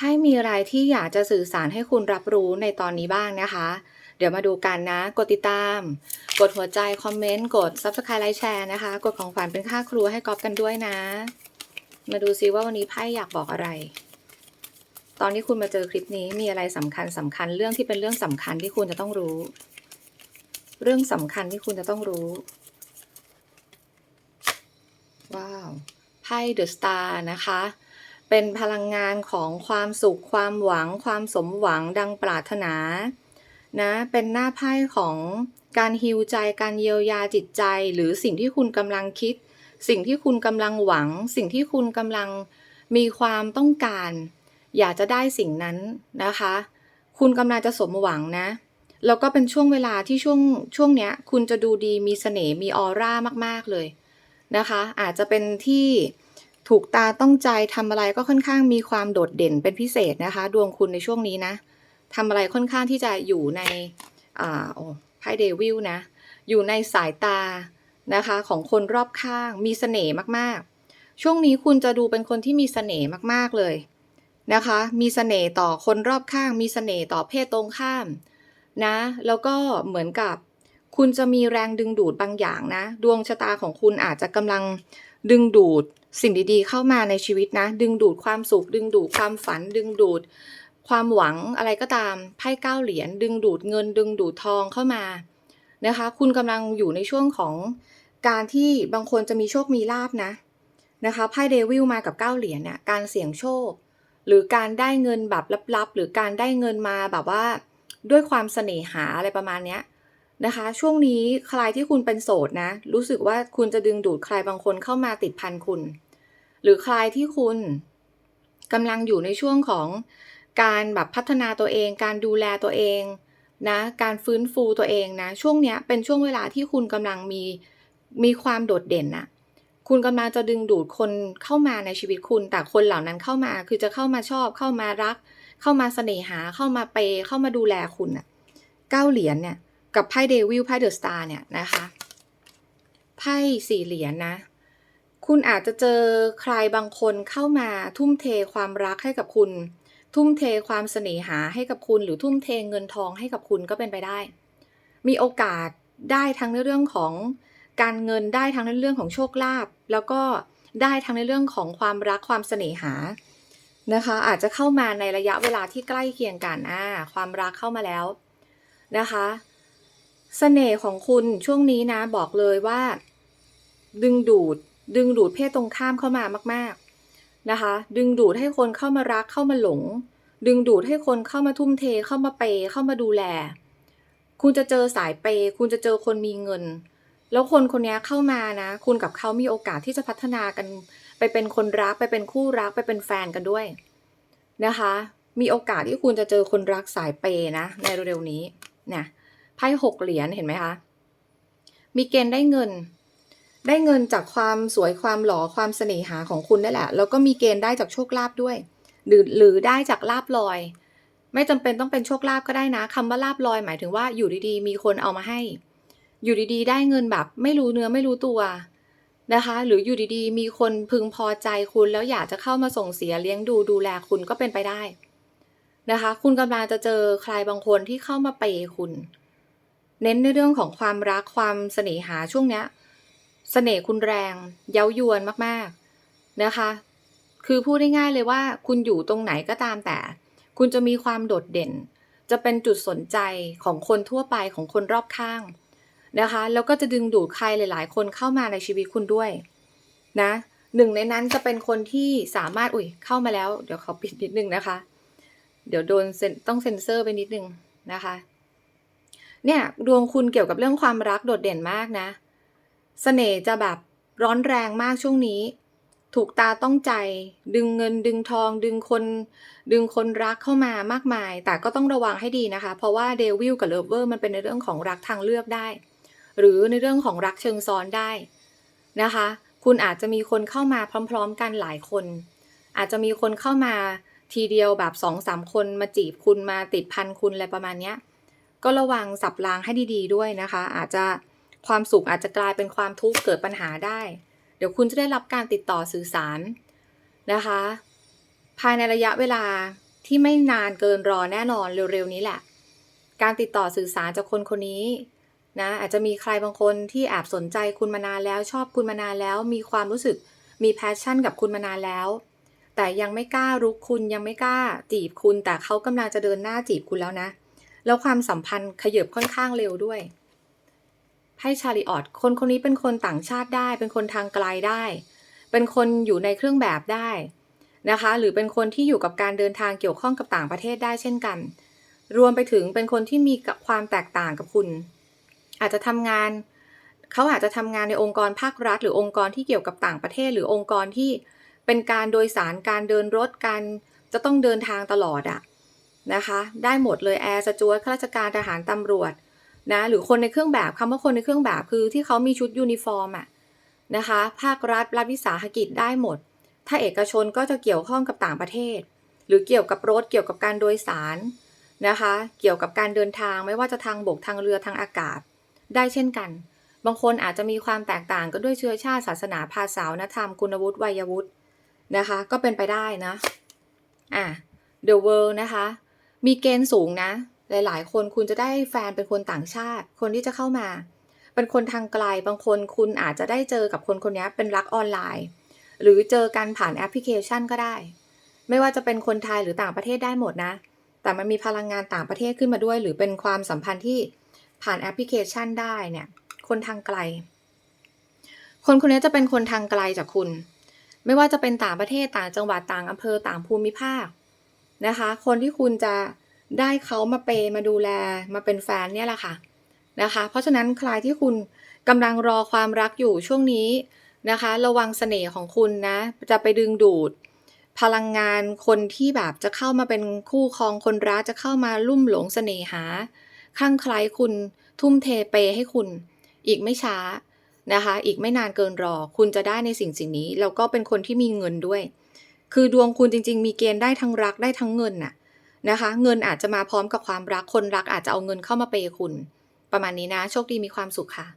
ไพ่มีอะไรที่อยากจะสื่อสารให้คุณรับรู้ในตอนนี้บ้างนะคะ เดี๋ยวมาดูกันนะ กดติดตาม กดหัวใจ คอมเมนต์ กด Subscribe ไลค์แชร์นะคะ กดของขวัญเป็นค่าครูให้กอบกันด้วยนะ มาดูซิว่าวันนี้ไพ่อยากบอกอะไร ตอนที่คุณมาเจอคลิปนี้มีอะไรสำคัญสำคัญเรื่องที่เป็นเรื่องสำคัญที่คุณจะต้องรู้ เรื่องสำคัญที่คุณจะต้องรู้ ว้าว ไพ่เดอะสตาร์นะคะ เป็นพลังงานของความสุขความหวัง ความสมหวังดังปรารถนานะเป็นหน้าไพ่ของการฮิวใจการเยียวยาจิตใจ หรือสิ่งที่คุณกำลังคิด สิ่งที่คุณกำลังหวัง สิ่งที่คุณกำลังมีความต้องการ อยากจะได้สิ่งนั้นนะคะ คุณกำลังจะสมหวังนะแล้วก็เป็นช่วงเวลาที่ช่วงช่วงเนี้ย คุณจะดูดีมีเสน่ห์มีออร่ามาก ๆเลยนะคะ อาจจะเป็นที่ ถูกตาต้องใจทำอะไรก็ค่อนข้างมีความโดดเด่นเป็นพิเศษนะคะ ดวงคุณในช่วงนี้นะทำอะไรค่อนข้างที่จะอยู่ในอ่าโอ้ไพ่เดวิลนะอยู่ในสายตานะคะของคนรอบข้างมีเสน่ห์มากๆ ช่วงนี้คุณจะดูเป็นคนที่มีเสน่ห์มากๆเลยนะคะ มีเสน่ห์ต่อคนรอบข้าง มีเสน่ห์ต่อเพศตรงข้ามนะ แล้วก็เหมือนกับ คุณจะมีแรงดึงดูดบางอย่างนะ ดวงชะตาของคุณอาจจะกำลัง ดึงดูดสิ่งดีๆ เข้ามาในชีวิตนะ ดึงดูดความสุข ดึงดูดความฝัน ดึงดูด ความหวังอะไรก็ตามไพ่เก้าเหรียญดึงดูดเงิน ดึงดูดทองเข้ามานะคะ คุณกำลังอยู่ในช่วงของการที่บางคนจะมีโชคมีลาบนะนะคะไพ่เดวิลมากับเก้าเหรียญเนี่ยการเสี่ยงโชค หรือการได้เงินแบบลับๆ หรือการได้เงินมาแบบว่า ด้วยความเสน่หาอะไรประมาณเนี้ย นะคะ ช่วงนี้ใครที่คุณเป็นโสดนะ รู้สึกว่าคุณจะดึงดูดใครบางคนเข้ามาติดพันคุณ หรือใครที่คุณกำลังอยู่ในช่วงของการแบบพัฒนาตัวเอง การดูแลตัวเองนะการฟื้นฟูตัวเองนะช่วงเนี้ยเป็นช่วงเวลาที่คุณกำลังมีมีความโดดเด่นนะคุณกำลังจะดึงดูดคนเข้ามาในชีวิตคุณ แต่คนเหล่านั้นเข้ามาคือจะเข้ามาชอบเข้ามารัก เข้ามาเสน่หาเข้ามาเปเข้ามาดูแลคุณน่ะเก้าเหรียญเนี่ย กับไพ่เดวิลไพ่เดอะสตาร์เนี่ยนะคะไพ่สี่เหรียญนะ คุณอาจจะเจอใครบางคนเข้ามาทุ่มเทความรักให้กับคุณ ทุ่มเทความเสน่หาให้กับคุณ หรือทุ่มเทเงินทองให้กับคุณก็เป็นไปได้ มีโอกาสได้ทั้งในเรื่องของการเงินได้ทั้งในเรื่องของโชคลาภแล้วก็ได้ทั้งในเรื่องของความรักความเสน่หานะคะ อาจจะเข้ามาในระยะเวลาที่ใกล้เคียงกันอ่าความรักเข้ามาแล้วนะคะ เสน่ห์ของคุณช่วงนี้นะบอกเลยว่า ดึงดูด ดึงดูดเพศตรงข้ามเข้ามามาก ๆนะคะ ดึงดูดให้คนเข้ามารักเข้ามาหลง ดึงดูดให้คนเข้ามาทุ่มเทเข้ามาเปยเข้ามาดูแล คุณจะเจอสายเปยคุณจะเจอคนมีเงิน แล้วคนคนนี้เข้ามานะ คุณกับเขามีโอกาสที่จะพัฒนากัน ไปเป็นคนรักไปเป็นคู่รักไปเป็นแฟนกันด้วยนะคะ มีโอกาสที่คุณจะเจอคนรักสายเปยนะในเร็วๆนี้เนี่ย ไพ่หกเหรียญเห็นไหมคะ มีเกณฑ์ได้เงิน ได้เงินจากความสวยความหล่อความเสน่หาของคุณนั่แหละ แล้วก็มีเกณฑ์ได้จากโชคลาภด้วย หรือหรือได้จากลาบลอย ไม่จำเป็นต้องเป็นโชคลาภก็ได้นะคำว่าลาบลอยหมายถึงว่าอยู่ดีๆ มีคนเอามาให้ อยู่ดีๆ ได้เงินแบบ ไม่รู้เนื้อไม่รู้ตัวนะคะ หรืออยู่ดีๆ มีคนพึงพอใจคุณแล้วอยากจะเข้ามาส่งเสียเลี้ยงดูดูแลคุณก็เป็นไปได้นะคะ คุณกำลังจะเจอใครบางคนที่เข้ามาเปย์คุณ เน้นในเรื่องของความรักความเสน่หาช่วงเนี้ยเสน่ห์คุณแรงเย้ายวนมากๆนะคะ คือพูดได้ง่ายเลยว่าคุณอยู่ตรงไหนก็ตามแต่ คุณจะมีความโดดเด่น จะเป็นจุดสนใจของคนทั่วไปของคนรอบข้างนะคะ แล้วก็จะดึงดูดใครหลาย ๆ คนเข้ามาในชีวิตคุณด้วยนะหนึ่งในนั้นจะเป็นคนที่สามารถ อุ้ยเข้ามาแล้ว เดี๋ยวเขอปิดนิดนึงนะคะ เดี๋ยวโดนเซนต้องเซ็นเซอร์ไปนิดนึงนะคะ เนี่ยดวงคุณเกี่ยวกับเรื่องความรักโดดเด่นมากนะเสน่ห์จะแบบร้อนแรงมากช่วงนี้ ถูกตาต้องใจ ดึงเงินดึงทอง ดึงคน ดึงคนรักเข้ามามากมาย แต่ก็ต้องระวังให้ดีนะคะ เพราะว่าเดวิลกับเลเวอร์มันเป็นในเรื่องของรักทางเลือกได้ หรือในเรื่องของรักเชิงซ้อนได้นะคะ คุณอาจจะมีคนเข้ามาพร้อม ๆ กันหลายคน อาจจะมีคนเข้ามาทีเดียวแบบสองสามคนมาจีบคุณมาติดพันคุณอะไรประมาณเนี้ย ก็ระวังสับรางให้ดีๆด้วยนะคะ อาจจะความสุขอาจจะกลายเป็นความทุกข์เกิดปัญหาได้ เดี๋ยวคุณจะได้รับการติดต่อสื่อสารนะคะ ภายในระยะเวลาที่ไม่นานเกินรอแน่นอนเร็วๆนี้แหละ การติดต่อสื่อสารจากคนคนนี้นะอาจจะมีใครบางคนที่แอบสนใจคุณมานานแล้วชอบคุณมานานแล้ว มีความรู้สึกมีแพชชั่นกับคุณมานานแล้ว แต่ยังไม่กล้ารุกคุณยังไม่กล้าจีบคุณ แต่เขากำลังจะเดินหน้าจีบคุณแล้วนะ แล้วความสัมพันธ์ขยับค่อนข้างเร็วด้วยไพ่ชาริออตคนคนนี้เป็นคนต่างชาติได้ เป็นคนทางไกลได้ เป็นคนอยู่ในเครื่องแบบได้นะคะ หรือเป็นคนที่อยู่กับการเดินทางเกี่ยวข้องกับต่างประเทศได้เช่นกัน รวมไปถึงเป็นคนที่มีความแตกต่างกับคุณ อาจจะทำงาน เขาอาจจะทำงานในองค์กรภาครัฐ หรือองค์กรที่เกี่ยวกับต่างประเทศ หรือองค์กรที่เป็นการโดยสารการเดินรถการจะต้องเดินทางตลอดอะ นะคะ ได้หมดเลยแอร์สจวตข้าราชการทหารตำรวจนะหรือคนในเครื่องแบบคำว่าคนในเครื่องแบบคือที่เขามีชุดยูนิฟอร์มอะนะคะภาครัฐรัฐวิสาหกิจได้หมด ถ้าเอกชนก็จะเกี่ยวข้องกับต่างประเทศ หรือเกี่ยวกับรถเกี่ยวกับการโดยสารนะคะ เกี่ยวกับการเดินทางไม่ว่าจะทางบกทางเรือทางอากาศ ได้เช่นกัน บางคนอาจจะมีความแตกต่างกันด้วยเชื้อชาติศาสนาภาษาวนธรรมคุณวุฒิวัยวุฒินะคะ ก็เป็นไปได้นะอะ The World นะคะ มีเกณฑ์สูงนะ หลายๆ คนคุณจะได้แฟนเป็นคนต่างชาติ คนที่จะเข้ามา เป็นคนทางไกลบางคนคุณอาจจะได้เจอกับคนคนนี้เป็นรักออนไลน์ หรือเจอกันผ่านแอปพลิเคชันก็ได้ ไม่ว่าจะเป็นคนไทยหรือต่างประเทศได้หมดนะ แต่มันมีพลังงานต่างประเทศขึ้นมาด้วย หรือเป็นความสัมพันธ์ที่ผ่านแอปพลิเคชันได้เนี่ย คนทางไกล คนคนนี้จะเป็นคนทางไกลจากคุณ ไม่ว่าจะเป็นต่างประเทศต่างจังหวัดต่างอำเภอต่างภูมิภาค นะคะ คนที่คุณจะได้เขามาเปมาดูแลมาเป็นแฟนเนี่ยแหละค่ะนะคะ เพราะฉะนั้นใครที่คุณกำลังรอความรักอยู่ช่วงนี้นะคะ ระวังเสน่ห์ของคุณนะจะไปดึงดูด พลังงานคนที่แบบจะเข้ามาเป็นคู่ครองคนรักจะเข้ามาลุ่มหลงเสน่หาข้างใครคุณทุ่มเทเปให้คุณ อีกไม่ช้านะคะ อีกไม่นานเกินรอ คุณจะได้ในสิ่งสิ่งนี้แล้วก็เป็นคนที่มีเงินด้วย คือดวงคุณจริง ๆ มีเกณฑ์ได้ทั้งรักได้ทั้งเงินน่ะนะคะ เงินอาจจะมาพร้อมกับความรักคนรักอาจจะเอาเงินเข้ามาเปย์คุณ ประมาณนี้นะ โชคดีมีความสุขค่ะ